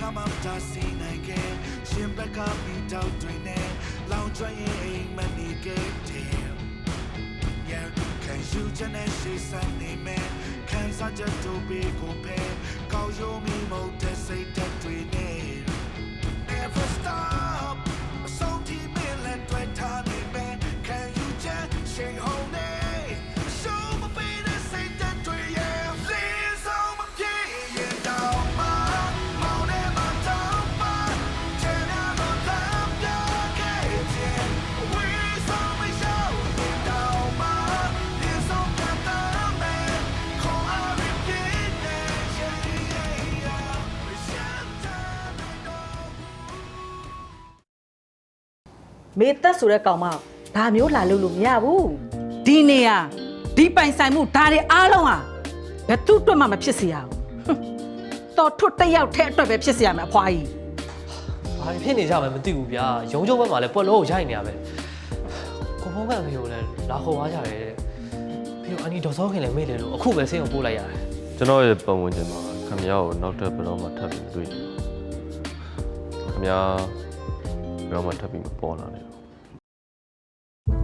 ကမှမတားစီနိုင်ခဲ့ရှင်ဘက်ကပြီးတော့တွင်နဲ့လောင်ကျွမ်းရင်အိမ်မနေခဲ့တယ် Yeah, can you just say something man? Can I just do big or pay? Call you me more to say that we need. Never မေသက်ဆိုတဲ့ကောင်မဒါမျိုးလာလို့လို့မရဘူးဒီနေရာဒီပိုင်ဆိုင်မှုဒါတွေအားလုံးဟာဘယ်သူ့အတွက်မှမဖြစ်စေရဘူးဟွန်းတော်ထွတ်တစ်ယောက်ထဲအတွက်ပဲဖြစ်စေရမယ်အဖွားကြီးဘာဖြစ်နေကြမှမသိဘူးဗျာရုံးချုံဘက်မှာလည်းပွက်လို့ရိုက်နေရပဲကိုဖုံးကဖေကိုလည်းလာခေါ်သွားကြတယ်ဖေကအနီဒေါ်စောခင်လည်းမေ့တယ်လို့အခုပဲဆင်းအောင်ပို့လိုက်ရတယ်ကျွန်တော်ရဲ့ပတ်ဝန်းကျင်မှာခမ ्या ကိုနောက်ထပ်ဘယ်တော့မှထပ်ပြီးတွေ့တယ်ခမ ्या ဘယ်တော့မှထပ်ပြီးမပေါ်လာနဲ့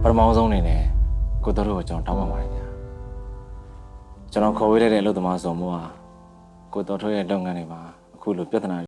ပထမဆုံးအနေနဲ့ကိုတော်တို့ကိုကျွန်တော်တောင်းပန်ပါတယ်ညာကျွန်တော်ခေါ်ဝေးလိုက်တဲ့အလုပ်သမားစုံမို့ဟာကိုတော်တို့ရဲ့လုပ်ငန်းတွေမှာအခုလိုပြဿနာ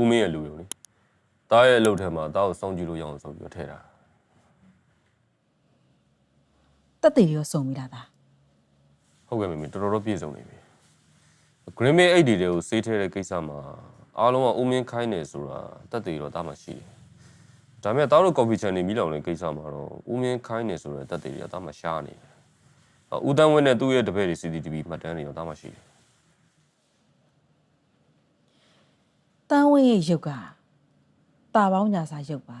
ဦးမင်းရဲ့လူရုံလေတားရဲ့အလုပ်ထဲမှာတားကိုစောင့်ကြည့်လို့ရအောင်ဆိုပြီးတော့ထည့်တာတက်သေးရောစုံပြီလားဒါဟုတ်ကဲ့မမေတော်တော်တော့ပြည့်စုံနေပြီ Green Bay 8D တွေကိုစေးထဲတဲ့ကိစ္စမှာအားလုံးကဦးမင်းခိုင်းနေဆိုတာတက်သေးတော့တားမှရှိတယ်ဒါပေမဲ့တားတို့ coffee channel မိလောင်တဲ့ကိစ္စမှာတော့ဦးမင်းခိုင်းနေဆိုတဲ့တက်သေးတွေကတားမှရှားနေတယ်ဦးတန်းဝင်းနဲ့သူ့ရဲ့တပည့်တွေ CCTV မှတ်တမ်းတွေရောတားမှရှိတယ် တန်းဝင်းရဲ့ရုပ်ကတာပေါင်းညာစာရုပ်ပါ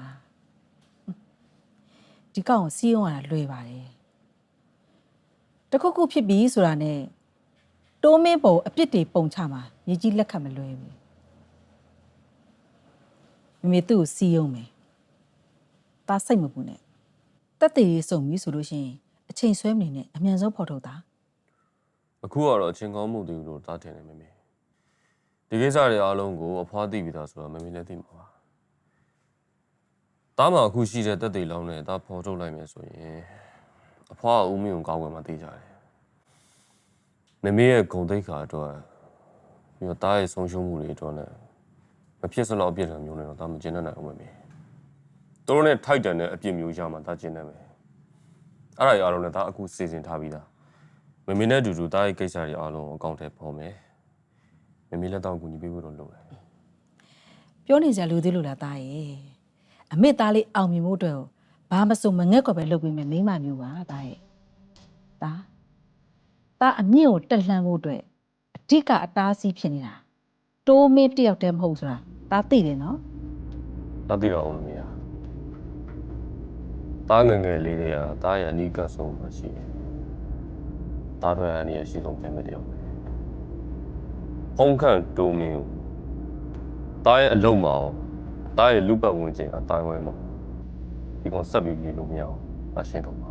ဒီကောင်ကိုစီးအောင်ရတာလွယ်ပါတယ်တခုခုဖြစ်ပြီဆိုတာနဲ့တိုးမင်းပုံအပြစ်တွေပုံချမှာမြေကြီးလက်ခတ်မလွယ်ဘူးမမေသူ့ကိုစီးအောင်မယ်ဒါစိတ်မပူနဲ့တက်တည်ရေးစုံပြီဆိုလို့ရှိရင်အချိန်ဆွဲမနေနဲ့အမြန်ဆုံးဖော်ထုတ်တာအခုကတော့အချင်းကောင်းမှုတူလို့တားတယ်နေမမေ ဒီကိစ္စတွေအားလုံးကိုအဖွားသိပြီးသားဆိုတော့မမေလည်းသိမှာပါတားမှာအခုရှိတဲ့တက်သေးလောင်းနဲ့တားဖော်ထုတ်လိုက်မယ်ဆိုရင်အဖွားကဦးမင်းကိုကောင်းွယ်မှသိကြတယ်မမေရဲ့ဂုံတိတ်ခါအတွက်ပြီးတော့တားရဲ့ဆုံးရှုံးမှုတွေအတွက်နဲ့မဖြစ်စလောက်အပြစ်ဒဏ်မျိုးနဲ့တော့တားမကျင်တတ်နိုင်ဘူးမမေသူတို့နဲ့ထိုက်တန်တဲ့အပြစ်မျိုးရမှတားကျင်တတ်မယ်အဲ့ဒါရအားလုံးလည်းတားအခုစီစဉ်ထားပြီးသားမမေနဲ့အတူတူတားရဲ့ကိစ္စတွေအားလုံးအကောင့်ထဲပေါ်မယ် မမေလက်တော့ကူညီပေးဖို့တော့လိုတယ်ပြောနေစရာလိုသေးလို့လားတာရဲ့အမေသားလေးအောင်မြင်ဖို့အတွက်ဘာမစုံမငက်ကွယ်ပဲလုပ်ပေးမယ်မိမမျိုးပါတာရဲ့တာတာအမြင့်ကိုတက်လှမ်းဖို့အတွက်အဓိကအတားဆီးဖြစ်နေတာတိုးမေးတယောက်တည်းမဟုတ်ဆိုတာတာသိတယ်နော်တာသိတော့အောင်မရတာငငယ်လေးတွေကတာရဲ့အနီးကဆုံးမှရှိတယ်တာရဲ့အနီးအရှိဆုံးပဲမတယောက် ဖုံးခန့်တိုးမင်းကိုတားရဲ့အလုံးမအောင်တားရဲ့လူပတ်ဝင်ခြင်းအတိုင်းဝဲမှာဒီကောင်ဆက်ပြီးနေလို့မရအောင်အရှင်းတော့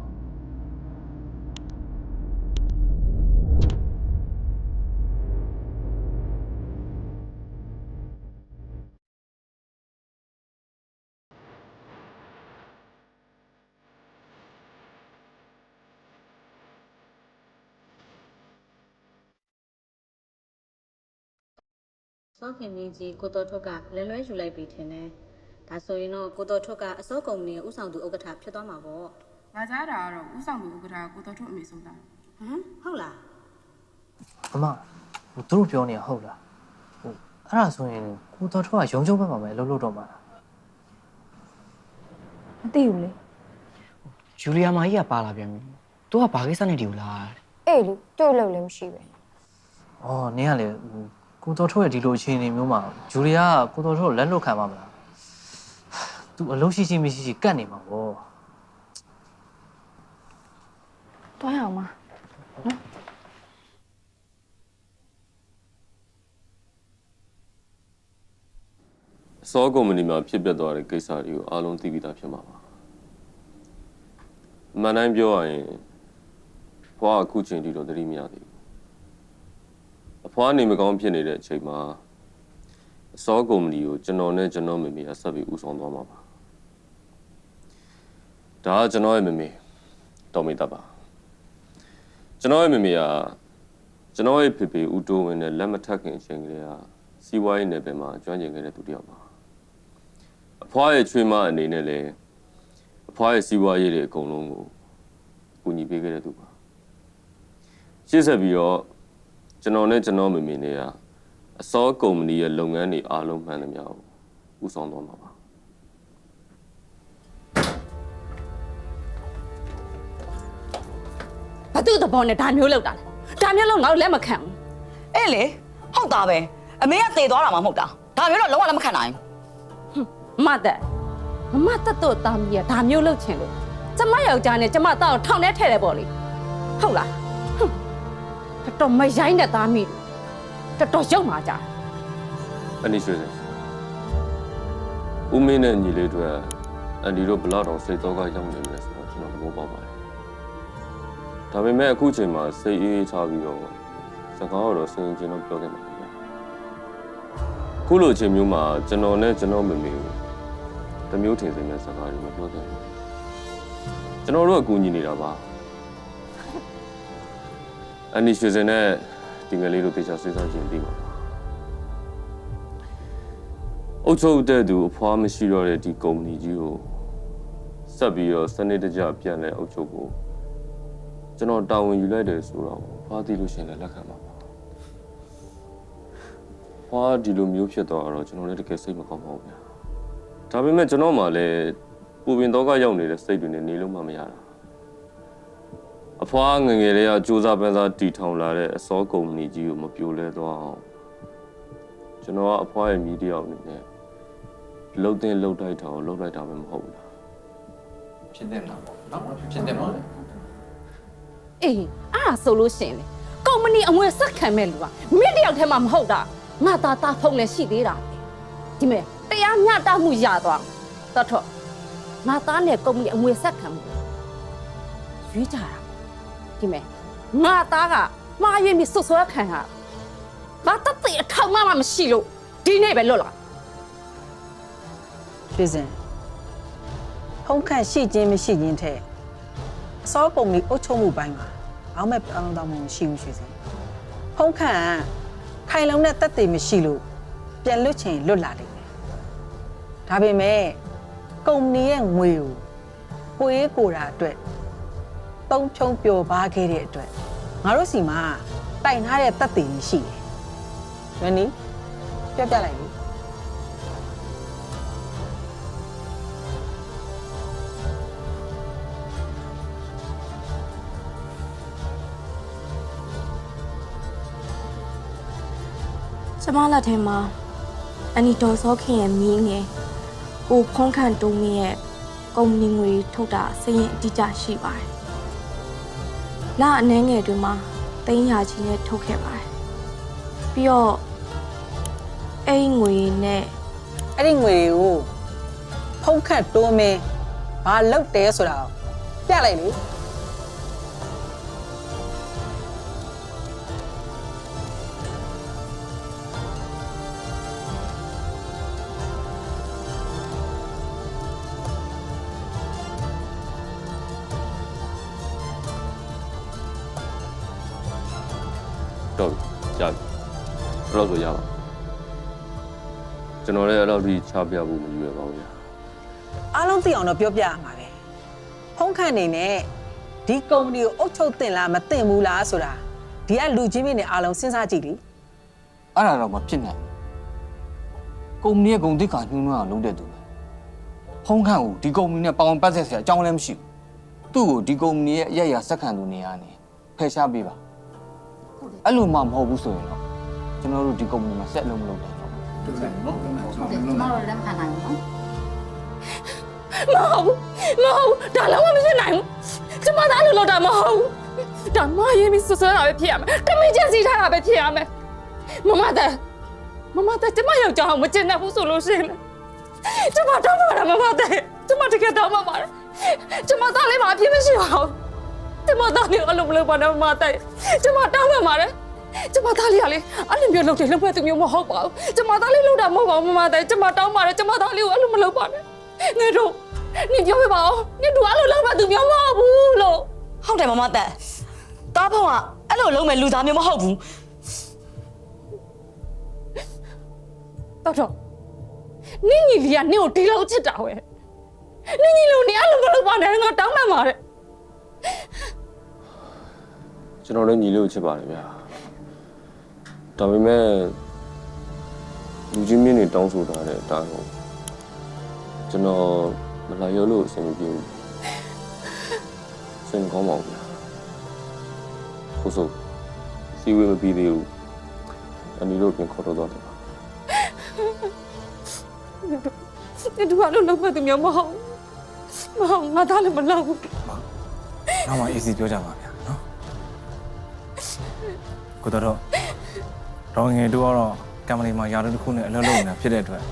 စောခင်မင်းကြီးကိုတော်ထွက်ကလဲလွဲယူလိုက်ပြီထင်တယ်။ဒါဆိုရင်တော့ကိုတော်ထွက်ကအစောကုမ္ပဏီရဲ့ဥဆောင်သူဥက္ကဋ္ဌဖြစ်သွားမှာပေါ့ငါကြားတာကတော့ဥဆောင်သူဥက္ကဋ္ဌကိုတော်ထုတ်အမေဆုံးတာ။ဟမ်ဟုတ်လားမမဟိုသူတို့ပြောနေတာဟုတ်လားဟိုအဲ့ဒါဆိုရင်ကိုတော်ထွက်ကရုံချုံဘက်မှာပဲလှုပ်လှုပ်တော့မှာလားမသိဘူးလေဂျူလီယာမာကြီးကပါလာပြန်ပြီ။ तू ကဘာကိစ္စနဲ့ဒီကိုလာတာလဲအေးလေတွေ့လို့လည်းမရှိပဲ။အော်နင်းကလေဟို ကိုတော်ထွက်ကဒီလိုအခြေအနေမျိုးမှာဂျူလီယာကကိုတော်ထွက်ကိုလက်လွတ်ခံပါမလား။ तू အလုံးရှိရှိမရှိရှိကတ်နေမှာပေါ့။တွားရအောင်မအစောကုမ္ပဏီမှာဖြစ်ပျက်သွားတဲ့ကိစ္စတွေကိုအားလုံးသိပြီးသားဖြစ်မှာပါအမှန်တိုင်းပြောရရင်ဘွားကအခုချိန်ထိတော့သတိမရသေးဘူး အဖွားနေမကောင်းဖြစ်နေတဲ့အချိန်မှာအစောကုမ္ပဏီကိုကျွန်တော်နဲ့ကျွန်တော်မေမေကဆက်ပြီးဦးဆောင်သွားမှာပါဒါကကျွန်တော်ရဲ့မေမေတော်မိတ်တာပါကျွန်တော်ရဲ့မေမေကကျွန်တော်ရဲ့ဖေဖေဦးတိုးဝင်နဲ့လက်မထက်ခင်အချိန်ကလေးကစီးပွားရေးနယ်ပယ်မှာကျွမ်းကျင်ခဲ့တဲ့သူတစ်ယောက်ပါအဖွားရဲ့ချွေးမအနေနဲ့လည်းအဖွားရဲ့စီးပွားရေးတွေအကုန်လုံးကိုကူညီပေးခဲ့တဲ့သူပါရှေ့ဆက်ပြီးတော့ ကျွန်တော်နဲ့ကျွန်တော်မေမေနဲ့ကအစောကုမ္ပဏီရဲ့လုပ်ငန်းတွေအားလုံးမှန်သမျှကိုဦးဆောင်သွားမှာပါ။ဘာသူ့သဘောနဲ့ဒါမျိုးလောက်တာလဲ။ဒါမျိုးလောက်ငါတို့လက်မခံဘူးအဲ့လေဟုတ်တာပဲအမေကတည်သွားတာမှမဟုတ်တာဒါမျိုးတော့လုံးဝလက်မခံနိုင်ဘူး။မတ်သက်မမတ်သက်တို့တာမီးကဒါမျိုးလောက်ချင်လို့ကျမယောက်ျားနဲ့ကျမသားကိုထောင်ထဲထည့်တယ်ပေါ့လေ။ဟုတ်လား။ဟွန်း တော်တော်မရိုင်းတဲ့သားမီးတော်တော်ရုပ်မှာကြာ။အနိရွှေစင်ဦးမင်းနဲ့ညီလေးတို့အန်ဒီတို့ဘလောက်တော့စိတ်တော့ကရောက်နေလဲဆိုတော့ကျွန်တော်သဘောပေါက်ပါတယ်ဒါပေမဲ့အခုချိန်မှာစိတ်အေးအေးချပြီးတော့စကားတော့စင်ကျင်တော့ပြောခဲ့မှာပါဗျာခုလိုအချိန်မျိုးမှာကျွန်တော်နဲ့ကျွန်တော်မေမေကိုတစ်မျိုးထင်စင်တဲ့စကားတွေမပြောခဲ့ဘူးကျွန်တော်တို့ကကူညီနေတာပါ အန်ဒီရွှေစင်နဲ့ဒီငယ်လေးတို့တေချာဆွေးစားခြင်းပြီးပါအုတ်ချုပ်တဲ့သူအဖွားမရှိတော့တဲ့ဒီကုမ္ပဏီကြီးကိုဆက်ပြီးတော့စနစ်တကျပြန်လဲအုတ်ချုပ်ကိုကျွန်တော်တာဝန်ယူလိုက်တယ်ဆိုတော့ဖွားသိလို့ရှရင်လည်းလက်ခံပါပါဖွားဒီလိုမျိုးဖြစ်သွားတော့ကျွန်တော်လည်းတကယ်စိတ်မကောင်းပါဘူးဗျာဒါပေမဲ့ကျွန်တော်မှလည်းပူပင်တော့ကရောက်နေတဲ့စိတ်တွေနဲ့နေလို့မှမရတာ အဖွားငယ်ငယ်လေးကစူးစမ်းပန်းစားတီထောင်လာတဲ့အစောကုမ္ပဏီကြီးကိုမပြိုလဲသွားအောင်ကျွန်တော်ကအဖွားရဲ့မိတယောက်အနေနဲ့လှုပ်တဲ့လှုပ်တိုက်တာကိုလှုပ်လိုက်တာပဲမဟုတ်ဘူးလားဖြစ်တဲ့လားပေါ့နော်ဖြစ်တဲ့ပါလေအေးအဲ့ဒါဆိုလို့ရှရင်လေကုမ္ပဏီအမွေဆက်ခံမဲ့လူကမင်းတယောက်တည်းမှမဟုတ်တာငါသားသားဖုံးလည်းရှိသေးတာပဲဒီမဲ့တရားမျှတမှုရသွားတတ်တော့ငါသားနဲ့ကုမ္ပဏီအမွေဆက်ခံမှုရွေးကြတာ ဒီမဲ့ငါသားကမှားရွေးပြီးဆွဆွဲခံရငါတတ်သိအထောက်မှမရှိလို့ဒီနေ့ပဲလွတ်လာရွှေစင်ဖုံးခန့်ရှိခြင်းမရှိခြင်းတဲ့စောကုံကြီးအုပ်ချုပ်မှုပိုင်းမှာအောက်မဲ့ပြောင်းတော့မှုမရှိဘူးရွှေစင်ဖုံးခန့်ကခိုင်လုံတဲ့တက်သေးမရှိလို့ပြန်လွတ်ချင်လွတ်လာလိမ့်မယ်ဒါပေမဲ့ကုမ္ပဏီရဲ့ငွေကိုကိုရေးကိုတာအတွက် တုံးချုံပျော်ပါခဲ့တဲ့အတွက်ငါတို့စီမှာတိုင်ထားတဲ့တက်သေးကြီးရှိတယ်ရနီပြပြလိုက်လေကျမလက်ထဲမှာအနီတော်စောခင်ရဲ့မင်းငယ်ကိုဖုံးခန့်တုံးမင်းရဲ့ကုမ္ပဏီငွေထုတ်တာစရင်အတိအကျရှိပါတယ်။ လအနှဲငယ်တွင်မှာသိန်းရာချီနဲ့ထုတ်ခဲ့ပါတယ်။ပြီးတော့အဲ့ဒီငွေနဲ့အဲ့ဒီငွေကိုဖုံးခတ်တိုးမင်းဘာလုပ်တယ်ဆိုတာကိုပြလိုက်လေ အဲ့လိုဆိုရပါကျွန်တော်လည်းအဲ့လိုဒီချပြဖို့မရွယ်ပါဘူးဗျာအားလုံးသိအောင်တော့ပြောပြရမှာပဲဖုံးခတ်နေနဲ့ဒီကုမ္ပဏီကိုအုပ်ချုပ်တင်လားမတင်ဘူးလားဆိုတာဒီကလူချင်းမင်းတွေအားလုံးစဉ်းစားကြည့်လေအဲ့ဒါတော့မဖြစ်နိုင်ဘူးကုမ္ပဏီရဲ့ဂုဏ်သိက္ခာညှိုးနှွမ်းအောင်လုပ်တဲ့သူပဲဖုံးခန့်ကိုဒီကုမ္ပဏီနဲ့ပေါင်ပတ်သက်စရာအကြောင်းလည်းမရှိဘူးသူ့ကိုဒီကုမ္ပဏီရဲ့အရက်ရစက္ကန့်သူနေရာနေဖယ်ရှားပေးပါအဲ့လိုမှမဟုတ်ဘူးဆိုရင်တော့ ကျွန်တော်တို့ဒီကုမ္ပဏီမှာဆက်လုံးမလုပ်တော့ဘူးကျမတို့လက်ခံနိုင်ဘူးနော်မဟုတ်ဘူးမဟုတ်ဘူးဒါလည်းမဖြစ်နိုင်ဘူးကျမသားလို့လောက်တာမဟုတ်ဘူးဒါမရေးပြီးဆွဆွဲတာပဲဖြစ်ရမယ်တမင်ကျစီထားတာပဲဖြစ်ရမယ်မမတဲ့မမတဲ့ကျမယောက်ျားအောင်မကျင်တတ်ဘူးဆိုလို့ရှိရင်ကျမတောင်းပါတာမမတဲ့ကျမတကယ်တောင်းပါပါတယ်ကျမသားလေးမအပြစ်မရှိပါဘူးကျမသားလေးအလုံးမလုံးပါနဲ့မမတဲ့ကျမတောင်းပါပါတယ် ကျမသားလေးကလေအဲ့လိုမျိုးလုပ်တယ်လုပ်ဖက်သူမျိုးမဟုတ်ပါဘူးကျမသားလေးလုပ်တာမဟုတ်ပါဘူးမမတဲ့ကျမတောင်းပါတယ်ကျမသားလေးကိုအဲ့လိုမလုပ်ပါနဲ့ငါတို့နေပြောပြပါဦးနေတို့အဲ့လိုလုပ်မှသူမျိုးမဟုတ်ဘူးလို့ဟုတ်တယ်မမတက်တားဖုံးကအဲ့လိုလုံးမဲ့လူသားမျိုးမဟုတ်ဘူးတော့တော့နင်းညီလေးကနင့်ကိုဒီလောက်ချစ်တာဝဲနင်းညီလို့နေအဲ့လိုမလုပ်ပါနဲ့ငါတောင်းပန်ပါတယ်ကျွန်တော်လည်းညီလေးကိုချစ်ပါတယ်ဗျာ ဒါပေမဲ့လူချင်းမင်းတွေတောင်းဆိုထားတဲ့အတိုင်းဟုတ်ကျွန်တော်မလာရောလို့အဆင်မပြေဘူးစင်ကောင်းပါဘူးဗျာခုဆိုစီဝေးမပြီးသေးဘူးအနီတို့ပြင်ခေါ်တော့တော့တယ်ပါနေတို့အဲ့လိုလုပ်ဖက်သူမျိုးမဟုတ်မဟုတ်ငါသားလည်းမလုပ်ဘူးနောက်မှ easy ပြောကြပါဗျာနော်ကိုတော်တော့ တော့ငယ်တို့ကတော့ကံမလီမှာယာရုတစ်ခုနဲ့အလုပ်လုပ်နေတာဖြစ်တဲ့အတွက်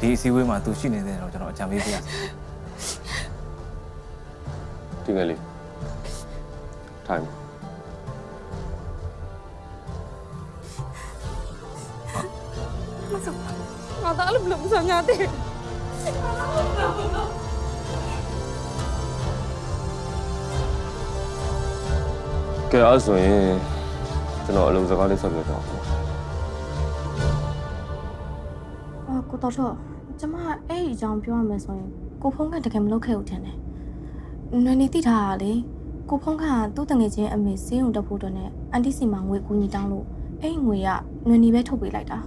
ဒီအစည်းအဝေးမှာသူရှိနေတဲ့တော့ကျွန်တော်အကြံပေးပြရစီဒီငယ်လေးထိုင်ပါငါသားလည်းမလုပ်ဘူးဆိုငါတည်းကဲအဲ့ဆိုရင်ကျွန်တော်အလုပ်စကားလေးဆက်ပြောကြ ကိုတော်တော့ကျမအဲ့ဒီအကြောင်းပြောရမယ်ဆိုရင်ကိုဖုံးကတကယ်မလုပ်ခဲ့ဘူးထင်တယ်။နွေနေတိထားတာလေကိုဖုံးကသူ့တငယ်ချင်းအမေစေးုံတက်ဖို့အတွက်နဲ့အန်တီစီမှာငွေကူညီတောင်းလို့အဲ့ဒီငွေကနွေနေပဲထုတ်ပေးလိုက်တာ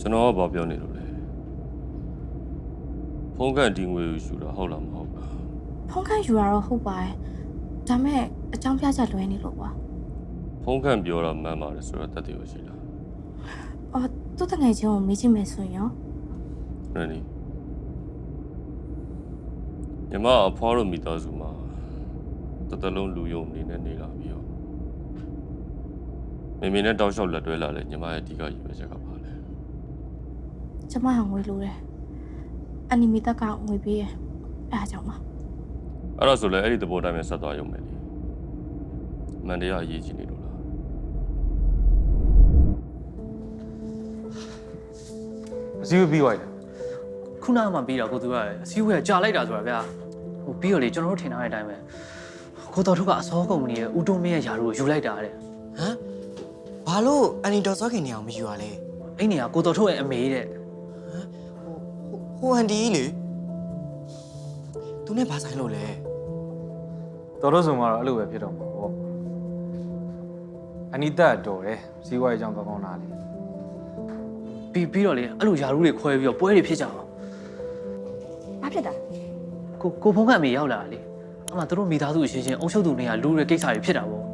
ကျွန်တော်ကဘာပြောနေလို့လဲဖုန်းကန်ဒီငွေကိုယူတာဟုတ်လားမဟုတ်လား။ဖုံးကယူရတော့ဟုတ်ပါတယ်။ဒါမဲ့အကြောင်းပြချက်လွဲနေလို့ပါဖုန်းကန်ပြောတာမှန်ပါတယ်ဆိုတော့တတ်တယ်ရရှိလား။အော်သူ့တငယ်ချင်းကိုမေးချင်မယ်ဆိုရင်ရော နည်းနည်းညီမအဖွားတို့မိသားစုမှာတတလုံးလူယုံအနေနဲ့နေလာပြီးတော့မေမေနဲ့တောက်လျှောက်လက်တွဲလာလဲညီမရဲ့အဓိကရည်ရွယ်ချက်ကပါလဲကျမကငွေလိုတယ်။အန်နီမီတက်ကငွေပေးရယ်။အဲ့ဒါကြောင့်ပါအဲ့ဒါဆိုလဲအဲ့ဒီသဘောတိုင်းပဲဆက်သွားရုံပဲလေအမှန်တရားအရေးကြီးနေလို့လားအစည်းအဝေးပြီးသွားပြီ ခုနကမှပြီးတာကိုသူကအစည်းအဝေးကကြာလိုက်တာဆိုတာဗျာဟိုပြီးတော့လေကျွန်တော်တို့ထင်ထားတဲ့အတိုင်းပဲကိုတော်တို့ကအစောကုမ္ပဏီရဲ့ဦးတုံးမင်းရဲ့ယာတို့ကိုယူလိုက်တာတဲ့ဟမ်ဘာလို့အန်နီဒေါ်စောခင်နေအောင်မယူရလဲအဲ့နေကကိုတော်တို့ရဲ့အမေတဲ့ဟိုဟန်ဒီလေသူနဲ့ဘာဆိုင်လို့လဲတော်တော်ဆုံးကတော့အဲ့လိုပဲဖြစ်တော့မှာပေါ့အနီတက်တော်တယ်စီးပွားရေးအကြောင်းကောင်းကောင်းနားလေပြီးပြီးတော့လေအဲ့လိုယာတို့တွေခွဲပြီးတော့ပွဲတွေဖြစ်ကြအောင်။ ဘာဖြစ်တာကိုကိုဖုံးကအမေရောက်လာတာလေအမှသူတို့မိသားစုအချင်းချင်းအုပ်ချုပ်သူတွေကလူတွေကိစ္စတွေဖြစ်တာပေါ့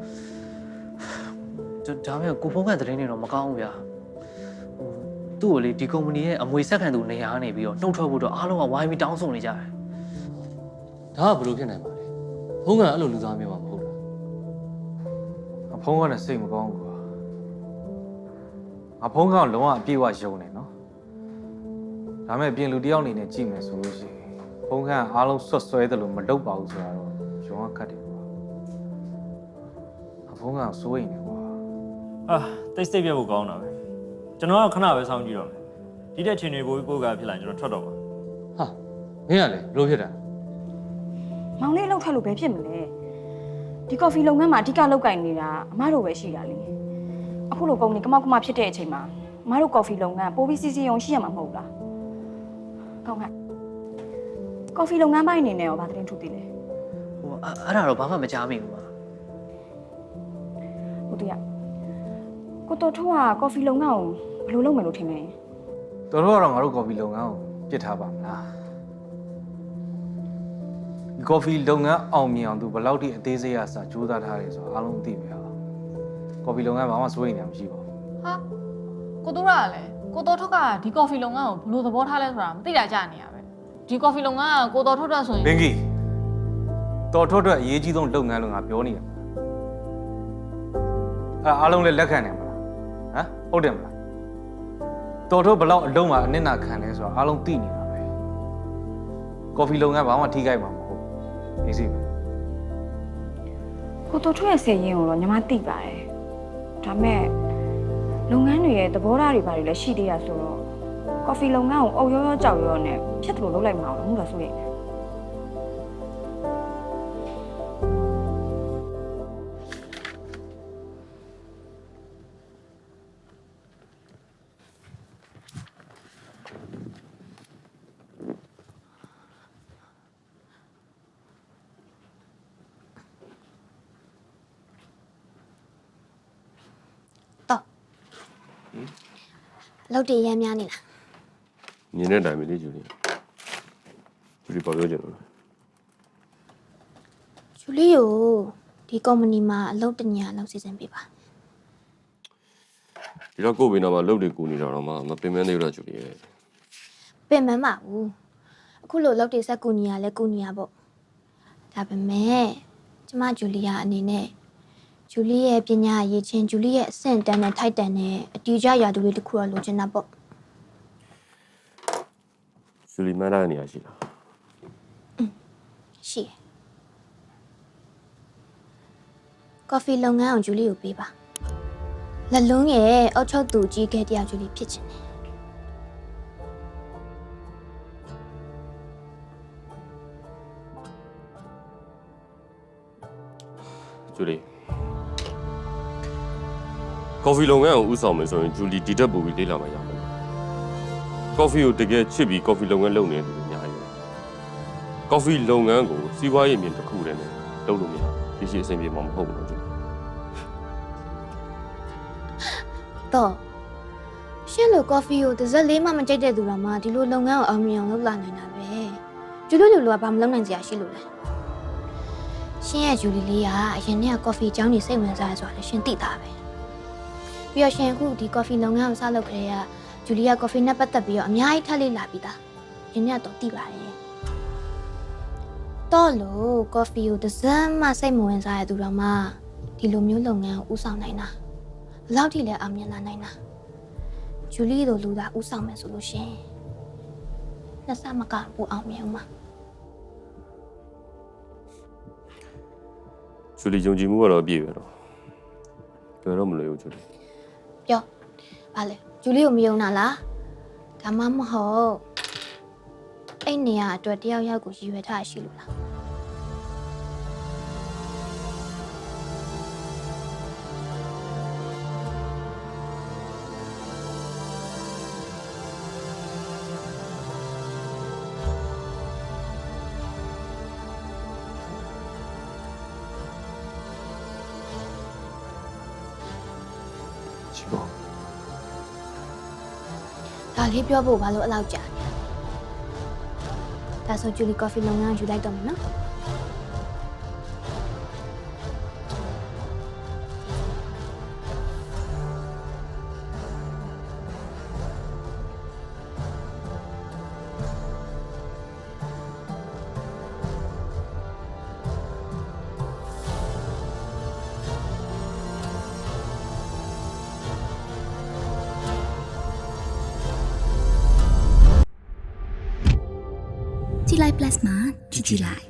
ဒါပေမဲ့ကိုဖုံးကသတင်းတွေတော့မကောင်းဘူးဗျာဟိုသူ့ကိုလေဒီကုမ္ပဏီရဲ့အမွေဆက်ခံသူနေရာကနေပြီးတော့နှုတ်ထွက်ဖို့တော့အားလုံးကဝိုင်းပြီးတောင်းဆိုနေကြတယ်ဒါကဘယ်လိုဖြစ်နိုင်ပါလဲဖုန်းကအဲ့လိုလူသားမျိုးမှမဟုတ်လားအဖုံးကလည်းစိတ်မကောင်းဘူးကွာအဖုံးကလုံးဝအပြည့်ဝယုံနေနော်ဒါမဲ့ပြင်လူတစ်ယောက်အနေနဲ့ကြည့်မယ်ဆိုလို့ရှိရင် ဖုံးကအားလုံးဆွတ်ဆွဲတယ်လို့မလုပ်ပါဘူးဆိုတာတော့ယုံရခတ်တယ်ကွာအဖုံးကစိုးရိမ်နေကွာအာတိတ်စိတ်ပြတ်ဖို့ကောင်းတာပဲကျွန်တော်ကခဏပဲစောင့်ကြည့်တော့မယ်ဒီတဲ့ချင်းတွေကိုကိုယ်ကဖြစ်လာရင်ကျွန်တော်ထွက်တော့မှာဟာမင်းကလည်းဘယ်လိုဖြစ်တာမောင်လေးလောက်ထွက်လို့ပဲဖြစ်မလဲဒီကော်ဖီလုပ်ငန်းမှာအဓိကလောက်ကင်နေတာအမတို့ပဲရှိတာလေအခုလိုကုမ္ပဏီကမောက်ကမဖြစ်တဲ့အချိန်မှာအမတို့ကော်ဖီလုပ်ငန်းပိုပြီးစီစီရုံရှိရမှာမဟုတ်လားကောင်းကင် ကော်ဖီလုပ်ငန်းပိုင်းအနေနဲ့ရောဗာသတင်းထုတ်သေးလဲဟိုအဲ့အဲ့ဒါတော့ဘာမှမကြားမိဘူးပါဟုတ်တယ်ကိုတော်ထွန်းကကော်ဖီလုပ်ငန်းကိုဘယ်လိုလုပ်မယ်လို့ထင်လဲတော်တော့ကတော့ငါတို့ကော်ဖီလုပ်ငန်းကိုပြစ်ထားပါမလားဒီကော်ဖီလုပ်ငန်းအောင်မြင်အောင်သူဘယ်လောက်ထိအသေးစိတ်အစားကြိုးစားထားရဲဆိုတော့အားလုံးသိပြီဟာကော်ဖီလုပ်ငန်းဘာမှစိုးရိမ်နေမှာမရှိပါဘူးဟာကိုတို့ရကလည်းကိုတော်ထုတ်ကဒီကော်ဖီလုပ်ငန်းကိုဘယ်လိုသဘောထားလဲဆိုတာမသိတာကြားနေရပဲ ဒီကော်ဖီလုပ်ငန်းကကိုတော်ထုတ်တော့ဆိုရင်ဘင်ဂီတော်ထွတ်အတွက်အရေးကြီးဆုံးလုပ်ငန်းလို့ငါပြောနေရမှာအဲ့ဒါအားလုံးလည်းလက်ခံနေမှာလားဟမ်ဟုတ်တယ်မလားတော်ထွတ်ဘယ်လောက်အလုံးမှာအနစ်နာခံလဲဆိုတော့အားလုံးသိနေတာပဲကော်ဖီလုပ်ငန်းဘာမှထိခိုက်မှာမဟုတ်ဘူးအေးစီပဲကိုတော်ထွန်းရဲ့ဆယ်ရင်ကိုတော့ညီမသိပါတယ်ဒါမဲ့လုပ်ငန်းတွေရဲ့သဘောထားတွေဘာတွေလဲရှိသေးရဆိုတော့ ကော်ဖီလုပ်ငန်းကိုအုပ်ရောရောကြောက်ရောနဲ့ဖြတ်တယ်လို့လုပ်လိုက်မှာတော့ဟုတ်လားဆိုရင်လောက်တည်ရမ်းများနေလား မြင်တဲ့အတိုင်းပဲလေဂျူလီဂျူလီပေါ်ပြောချင်လို့လားဂျူလီကိုဒီကုမ္ပဏီမှာအလုပ်တညာလုပ်စီစဉ်ပေးပါဒီတော့ကိုယ့်ဘေးနားမှာလုပ်တွေကူနေတာတော့မှမပင်မသေးဘူးလားဂျူလီရဲ့ပင်မမဘူးအခုလိုလုပ်တည်ဆက်ကူညီရလဲကူညီရပေါ့ဒါပေမဲ့ကျမဂျူလီယာအနေနဲ့ဂျူလီရဲ့ပညာရည်ချင်းဂျူလီရဲ့အဆင့်တန်းနဲ့ထိုက်တန်တဲ့အတီးကြရာသူတွေတခုတော့လိုချင်တာပေါ့ ဂျူလီမန်တာနေရာရှိလားရှိတယ်ကော်ဖီလုပ်ငန်းအောင်ဂျူလီကိုပေးပါလက်လုံးရဲ့အောက်ချုပ်သူကြီးကဲတရားဂျူလီဖြစ်ချင်တယ်ဂျူလီကော်ဖီလုပ်ငန်းကိုဥဆောင်မယ်ဆိုရင်ဂျူလီဒီတက်ပူပြီးလေ့လာမှရမယ် ကော်ဖီကိုတကယ်ချစ်ပြီးကော်ဖီလုပ်ငန်းလုပ်နေတယ်လူအများကြီးပဲကော်ဖီလုပ်ငန်းကိုစီးပွားရေးမြင်တစ်ခုတည်းနဲ့လုပ်လို့မရဘူးဒီရှိအဆင်ပြေမှာမဟုတ်ဘူးလို့ဂျူလီတော့ရှင်းလို့ကော်ဖီကိုတစ်စက်လေးမှမကြိုက်တဲ့သူတော်မှဒီလိုလုပ်ငန်းကိုအောင်မြင်အောင်လုပ်လာနိုင်တာပဲဂျူလီလိုလိုကဘာမလုပ်နိုင်စရာရှိလို့လဲရှင်းရဲ့ဂျူလီလေးကအရင်ကကော်ဖီအကြောင်းကြီးစိတ်ဝင်စားရဆိုတာလည်းရှင်းသိတာပဲပြီးတော့ရှင်အခုဒီကော်ဖီလုပ်ငန်းကိုစလုပ်ခရဲက ဂျူလီကကော်ဖီနဲ့ပတ်သက်ပြီးတော့အများကြီးထပ်လေ့လာပြီးသားရင်ကတော့သိပါတယ်တော့လို့ကော်ဖီကိုတစ်စက်မှစိတ်မဝင်စားရသူတော်မှဒီလိုမျိုးလုပ်ငန်းကိုဦးဆောင်နိုင်တာဘယ်လောက်ထိလဲအောင်မြင်လာနိုင်တာဂျူလီတို့လူသားဥဆောင်မယ်ဆိုလို့ရှရင်နှစ်ဆမကပူအောင်မြင်အောင်ပါဂျူလီယုံကြည်မှုကတော့အပြည့်ပဲတော့ဘယ်တော့မလွယ်ဘူးဂျူလီပြော ဗာလေဂျူလီကိုမယုံတာလားဒါမှမဟုတ်အဲ့နေရာအတွက်တယောက်ယောက်ကိုရည်ရွယ်ထားရှိလို့လား လေးပြောဖို့ဘာလို့အလောက်ကြာလဲဒါဆိုဂျူလီကော်ဖီလုပ်ငန်းကိုယူလိုက်တော့မယ်နော် ကြည်